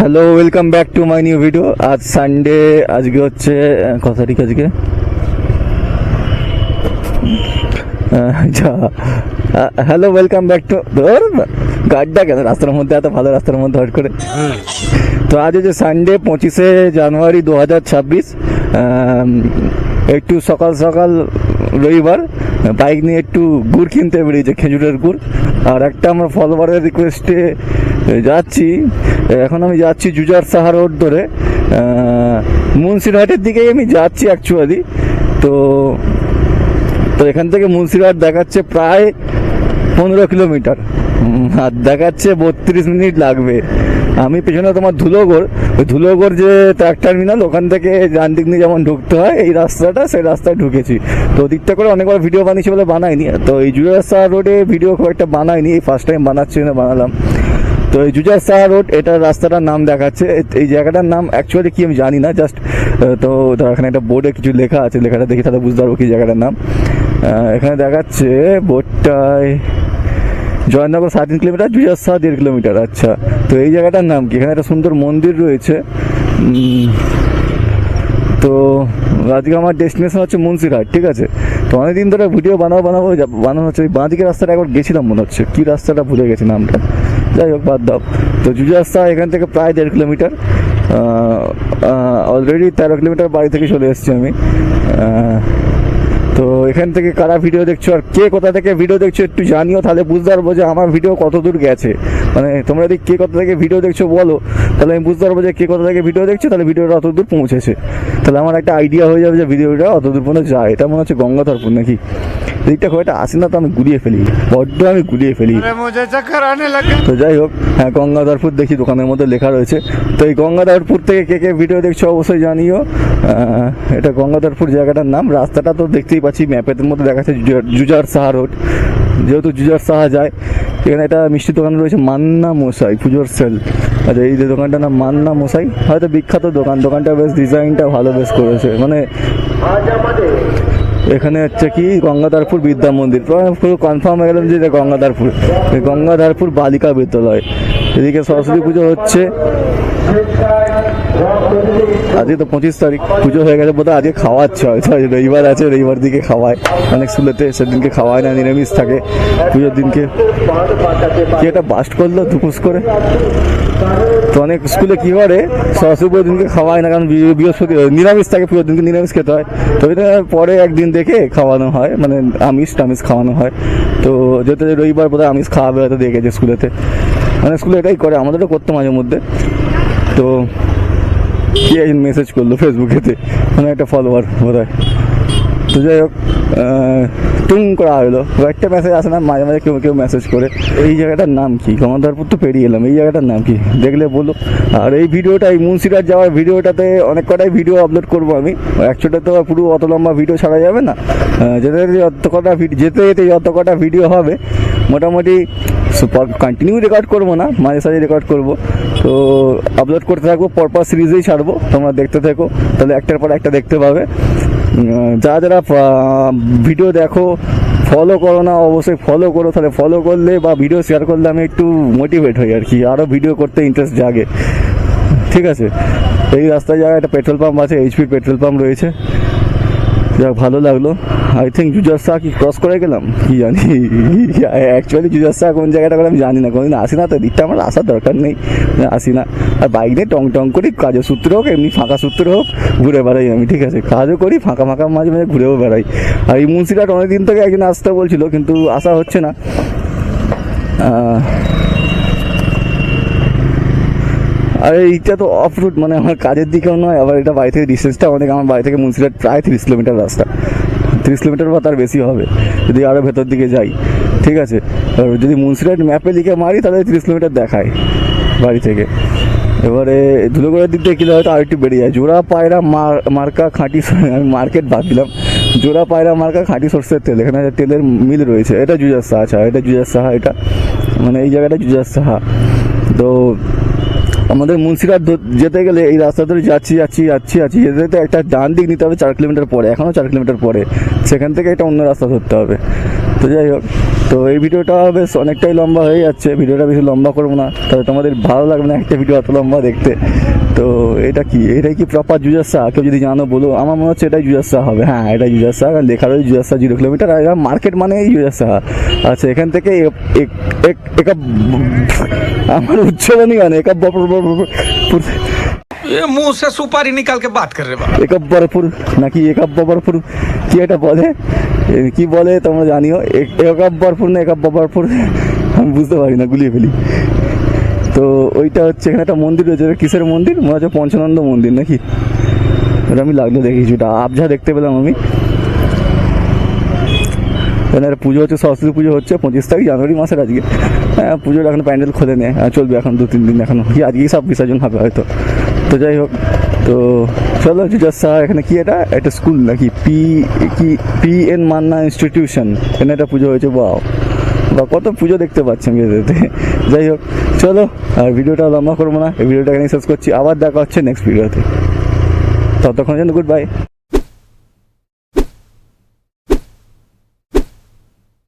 Hello welcome back to my new video আজ Sunday আজকে হচ্ছে কত তারিখ আজকে? হ্যালো ওয়েলকাম ব্যাক টু ধর, গাড়িটা কেন? রাস্তার মধ্যে, এত ভালো রাস্তার মধ্যে হট করে। তো আজ হচ্ছে সানডে পঁচিশে জানুয়ারি দু হাজার ছাব্বিশ একটু সকাল সকাল রবিবার, বাইক নিয়ে একটু গুড় কিনতে বেরিয়েছে, খেজুরের গুড়। আর একটা আমার ফলোয়ারের রিকোয়েস্টে যাচ্ছি। এখন আমি যাচ্ছি জুজার সাহা রোড ধরে। মুন্সিরহাটের দিকেই আমি যাচ্ছি অ্যাকচুয়ালি তো তো এখান থেকে মুন্সিরহাট দেখাচ্ছে প্রায় পনেরো কিলোমিটার। আর দেখাচ্ছে বত্রিশ মিনিট লাগবে। আমি পেছনে তোমার ধুলোগড় ওই ধুলোগড় যে ট্রাক টার্মিনাল, ওখান থেকে ডান দিক নিয়ে যেমন ঢুকতে হয়, এই রাস্তাটা, সেই রাস্তায় ঢুকেছি। তো ওদিকটা করে অনেকবার ভিডিও বানিয়েছি বলে বানাইনি। তো এই জুয়ার সাহা রোডে ভিডিও খুব একটা বানাইনি। এই ফার্স্ট টাইম বানাচ্ছি না বানালাম। তো এই জুজার সাহা রোড, এটা রাস্তাটার নাম দেখাচ্ছে। এই জায়গাটার নাম অ্যাকচুয়ালি কি আমি জানি না জাস্ট তো ধর এখানে একটা বোর্ডে কিছু লেখা আছে, লেখাটা দেখি তাহলে বুঝতে পারব কি জায়গাটার নাম। এখানে দেখাচ্ছে বোর্ডটায় জয়নগর সাড়ে তিন কিলোমিটার জুজার সাহা দেড় কিলোমিটার আচ্ছা। তো এই জায়গাটার নাম কি? এখানে একটা সুন্দর মন্দির রয়েছে। তো আজকে আমার ডেস্টিনেশন হচ্ছে মুন্সিরহাট, ঠিক আছে? তো অনেকদিন ধরে ভিডিও বানাবো বানাবো বানানো হচ্ছে। ওই বাঁদিকে রাস্তাটা একবার গেছিলাম মনে হচ্ছে। কি রাস্তাটা ভুলে গেছি নামটা। যাই হোক, বাদ দাও। তো জুজু রাস্তা এখান থেকে প্রায় দেড় কিলোমিটার। অলরেডি তেরো কিলোমিটার বাড়ি থেকে চলে এসেছি আমি। তো এখান থেকে কারা ভিডিও দেখছ আর কে কোথা থেকে ভিডিও দেখছ একটু জানিও, তাহলে বুঝতে পারব যে আমার ভিডিও কত দূর গেছে। মানে তোমরা যদি কে কথা থেকে ভিডিও দেখছ বলো তাহলে আমি বুঝতে পারব যে কে কথা থেকে ভিডিও দেখছ তাহলে ভিডিওটা অত দূর পৌঁছেছে। তাহলে আমার একটা আইডিয়া হয়ে যাবে যে ভিডিওটা অত দূর পর্যন্ত যায়। এটা মনে হচ্ছে গঙ্গাধরপুর নাকি? দিকটা খুব একটা আসে না তো আমি গুলিয়ে ফেলি। বড্ড আমি গুলিয়ে ফেলি। তো যাই হোক হ্যাঁ গঙ্গাধরপুর দেখি দোকানের মধ্যে লেখা রয়েছে। তো এই গঙ্গাধরপুর থেকে কে কে ভিডিও দেখছ অবশ্যই জানিও। এটা গঙ্গাধরপুর জায়গাটার নাম। রাস্তাটা তো দেখতেই পাচ্ছি ম্যাপের মধ্যে দেখাচ্ছে জুজার সাহা রোড যেহেতু জুজার সাহা যায় এখানে একটা মিষ্টি দোকান রয়েছে, মান্না মশাই, পুজোর সেল আচ্ছা এই যে দোকানটার নাম মান্না মশাই, হয়তো বিখ্যাত দোকান, দোকানটা বেশ ডিজাইনটা ভালো বেশ করেছে। মানে এখানে হচ্ছে কি, গঙ্গাধারপুর বিদ্যা মন্দির। পুরো কনফার্ম হয়ে গেলাম যে গঙ্গাধারপুর। গঙ্গাধারপুর বালিকা বিদ্যালয়। এদিকে সরস্বতী পুজো হচ্ছে। আজকে তো পঁচিশ তারিখ, পুজো হয়ে গেছে বোধহয়, আজকে খাওয়াচ্ছে হয়তো রবিবার আছে, রবিবার দিকে খাওয়ায়। অনেক স্কুলেতে সেদিনকে খাওয়ায় না, নিরামিষ থাকে। পুজোর দিনকে। কি একটা বাস্ট করল দুপুস করে? তো অনেক স্কুলে কি করে, সরস্বতী পুজোর দিনকে খাওয়ায় না, কারণ বৃহস্পতি নিরামিষ থাকে, পুজোর দিনকে নিরামিষ খেতে হয়। তো এটা পরে একদিন দেখে খাওয়ানো হয় মানে আমিষ টামিষ খাওয়ানো হয়। তো যেহেতু রবিবার বোধহয় আমিষ খাওয়াবে হয়তো দেখেছে স্কুলেতে। মানে স্কুলে এটাই করে, আমাদেরও করতো মাঝে মধ্যে। তো কি একজন মেসেজ করল ফেসবুকেতে মানে একটা ফলোয়ার বোধ হয় তো যাই হোক টুং করা হলো। একটা মেসেজ আসে না, মাঝে মাঝে কেউ কেউ মেসেজ করে। এই জায়গাটার নাম কি? গঙ্গাধরপুর তো পেরিয়ে এলাম, এই জায়গাটার নাম কি? দেখলে বলো। আর এই ভিডিওটা, এই মুন্সিরাট যাওয়ার ভিডিওটাতে অনেক কটাই ভিডিও আপলোড করব আমি। একশোটা তো পুরো অত লম্বা ভিডিও ছাড়া যাবে না। যেতে যেতে যত কটা যেতে যেতে যত কটা ভিডিও হবে মোটামুটি কন্টিনিউ রেকর্ড করব না, মাঝে সাঝে রেকর্ড করব। তো আপলোড করতে থাকব, পরপর সিরিজেই ছাড়বো, তোমরা দেখতে থাকো। তাহলে একটার পর একটা দেখতে পাবে। যারা যারা ভিডিও দেখো ফলো করো না, অবশ্যই ফলো করো। তাহলে ফলো করলে বা ভিডিও শেয়ার করলে আমি একটু মোটিভেট হই আর কি আরও ভিডিও করতে ইন্টারেস্ট জাগে। ঠিক আছে? এই রাস্তায় জায়গায় একটা পেট্রোল পাম্প আছে এইচপির পেট্রোল পাম্প রয়েছে যাক, ভালো লাগল। আই থিঙ্ক জুজার শাহ কি ক্রস করে গেলাম। কি জানি অ্যাকচুয়ালি জুজার শাহ কোন জায়গাটা করে আমি জানি না, কোনোদিন আসি না তো দিকটা আমার আসার দরকার নেই আসি না। আর বাইক নিয়ে টং টং করি, কাজের সূত্রে হোক, এমনি ফাঁকা সূত্র হোক, ঘুরে বেড়াই আমি, ঠিক আছে? কাজও করি, ফাঁকা ফাঁকা মাঝে মাঝে ঘুরেও বেড়াই। আর এই মুন্সিরাট অনেকদিন থেকে একদিন আসতে বলছিল, কিন্তু আসা হচ্ছে না। আর এইটা তো অফ রুট মানে আমার কাজের দিকেও নয়, আবার এটা বাড়ি থেকে ডিস্টেন্সটা অনেক, আমার বাড়ি থেকে মুন্সিরাট প্রায় তিরিশ কিলোমিটার রাস্তা। তিরিশ কিলোমিটার বা তার বেশি হবে, যদি আরও ভেতর দিকে যাই, ঠিক আছে? আর যদি মুন্সিরাট ম্যাপে লিখে মারি, তাহলে তিরিশ কিলোমিটার দেখায় বাড়ি থেকে। এবারে ধুলোগড়ের দিক থেকে কিলো হয়তো আরেকটু বেড়ে যায়। জোড়া, পায়রা, মার- মার্কা, খাঁটি আমি মার্কেট বাদ দিলাম। জোড়া, পায়রা, মার্কা, খাঁটি সর্ষের তেল, এখানে একটা তেলের মিল রয়েছে। এটা জুজার সাহা আচ্ছা এটা জুজার সাহা, এটা মানে এই জায়গাটা জুজার সাহা। তো আমাদের মুন্সিরহাট ধ- যেতে গেলে এই রাস্তা ধরে যাচ্ছি যাচ্ছি যাচ্ছি যাচ্ছি, যেতে যেতে একটা ডান দিক নিতে হবে চার কিলোমিটার পরে। এখনও চার কিলোমিটার পরে। সেখান থেকে একটা অন্য রাস্তা ধরতে হবে। তো যাই হোক। তো এই ভিডিওটা বেশ অনেকটাই লম্বা হয়ে যাচ্ছে ভিডিওটা বেশি লম্বা করবো না তবে তোমাদের ভালো লাগবে না একটা ভিডিও অত লম্বা দেখতে তো এটা কি এটাই কি প্রপার জুজাসা কেউ যদি জানো বলো আমার মনে হচ্ছে এটাই জুজাসা হবে হ্যাঁ এটা জুজাসা কারণ লেখা রয়েছে জুজাসা জিরো কিলোমিটার আর মার্কেট মানে জুজাসা আচ্ছা এখান থেকে এ- এক- এক- একা আমার উচ্চারণই মানে একা ये मुंह से सुपारी निकाल के बात कर रहे बा একাব্বরপুর নাকি একাব্বরপুর কি এটা বলে? কি বলে তোমরা জানিও? এ- একাব্বরপুর না একাব্বরপুর আমি বুঝতে পারি না, গুলিয়ে ফেলি। তো ওইটা হচ্ছে এখানে একটা মন্দির রয়েছে কিসের মন্দির? মনে হচ্ছে পঞ্চানন্দ মন্দির নাকি? ওটা আমি লাগল দেখেছি ওটা আবঝা দেখতে পেলাম আমি। এখানে পুজো হচ্ছে, সরস্বতী পুজো হচ্ছে, পঁচিশ তারিখ, জানুয়ারি মাসের আজকে। হ্যাঁ পুজোর এখন প্যান্ডেল খোলে নেয় চলবে এখন দু তিন দিন এখন। কি আজকেই সব বিসর্জন হবে হয়তো। তো যাই হোক, তো চলো জুজাসা এখানে কি এটা? একটা স্কুল নাকি? পি কি? পি এন মান্না ইনস্টিটিউশন এখানে একটা পুজো হয়েছে বাও বা কত পুজো দেখতে পাচ্ছেন এতে যাই হোক, চলো, আর ভিডিওটা লম্বা করব না। এই ভিডিওটা এখানে শেষ করছি। আবার দেখা হচ্ছে নেক্সট ভিডিওতে ততক্ষণ যেন গুড বাই